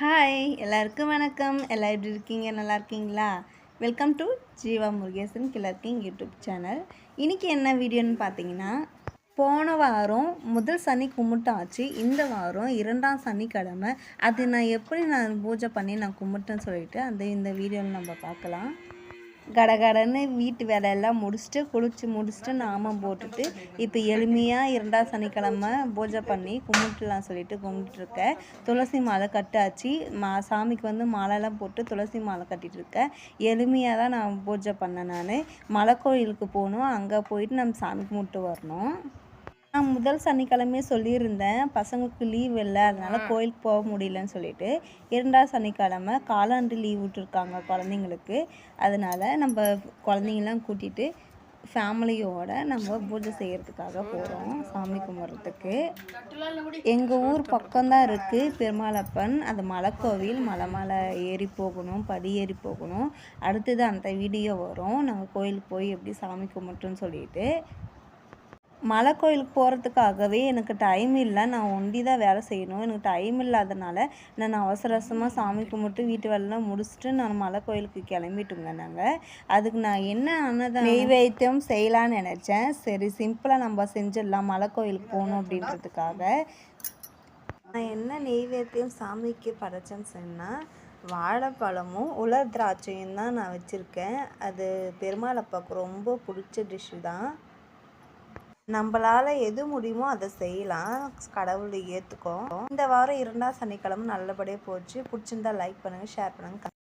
Hi எல்லாருக்கும் வணக்கம். எல்லாம் எப்படி இருக்கீங்க? நல்லா இருக்கீங்களா? Welcome to Jeeva Murugesan clerking YouTube channel இன்றைக்கி என்ன வீடியோன்னு பார்த்தீங்கன்னா போன வாரம் முதல் சனி கும்பிட்டாச்சு. இந்த வாரம் இரண்டாம் சனிக்கிழமை. அது நான் எப்படி நான் பூஜை பண்ணி நான் கும்பிட்டேன்னு சொல்லிட்டு அந்த இந்த வீடியோவில் நம்ம பார்க்கலாம். கடகடன்னு வீட்டு வேலையெல்லாம் முடிச்சுட்டு குளிச்சு முடிச்சுட்டு நாமம் போட்டுட்டு இப்போ எளிமையாக இரண்டாம் சனிக்கிழமை பூஜை பண்ணி கும்பிட்டுலாம் சொல்லிட்டு கும்பிட்டுருக்கேன் துளசி மாலை கட்டாச்சு. மா சாமிக்கு வந்து மாலைலாம் போட்டு துளசி மாலை கட்டிகிட்டு இருக்கேன் எளிமையாக தான் நான் பூஜை பண்ணேன் நான். மலை கோயிலுக்கு போகணும். அங்கே போயிட்டு நம்ம சாமி கும்பிட்டு வரணும். நான் முதல் சனிக்கிழமையே சொல்லியிருந்தேன். பசங்களுக்கு லீவ் இல்லை. அதனால் கோயிலுக்கு போக முடியலன்னு சொல்லிட்டு இரண்டாவது சனிக்கிழமை காலாண்டு லீவ் விட்டுருக்காங்க குழந்தைங்களுக்கு. அதனால் நம்ம குழந்தைங்களாம் கூட்டிகிட்டு ஃபேமிலியோட நம்ம பூஜை செய்கிறதுக்காக போகிறோம் சாமி கும்பிட்றதுக்கு. எங்கள் ஊர் பக்கம்தான் இருக்குது பெருமாளப்பன் அது மலைக்கோவில் மலை மலை ஏறி போகணும் படி ஏறி போகணும். அடுத்தது அந்த வீடியோ வரும். நாங்கள் கோயிலுக்கு போய் எப்படி சாமி கும்பிட்டோன்னு சொல்லிட்டு மலை கோயிலுக்கு போகிறதுக்காகவே எனக்கு டைம் இல்லை. நான் ஒண்டி தான் வேலை செய்யணும். எனக்கு டைம் இல்லாதனால நான் அவசர அவசரமாக சாமி கும்பிட்டு வீட்டு வேலைலாம் முடிச்சுட்டு நான் மலை கோயிலுக்கு கிளம்பிட்டுங்க நாங்கள் அதுக்கு நான் என்ன அன்னதான் நெய்வேத்தியம் செய்யலான்னு நினச்சேன். சரி சிம்பிளாக நம்ம செஞ்சிடலாம். மலை கோயிலுக்கு போகணும் அப்படின்றதுக்காக. நான் என்ன நெய்வேத்தியம் சாமிக்கு படைச்சேன்னு சொன்னால் வாழைப்பழமும் உலர் திராட்சையும் தான் நான் வச்சுருக்கேன். அது பெருமாள் அப்பாவுக்கு ரொம்ப பிடிச்ச டிஷ்ஷு தான். நம்மளால் எது முடியுமோ அதை செய்யலாம். கடவுள் ஏற்றுக்கோ இந்த வாரம் இரண்டாம் சனிக்கிழமை நல்லபடியாக போச்சு. பிடிச்சிருந்தா லைக் பண்ணுங்கள் ஷேர் பண்ணுங்கள்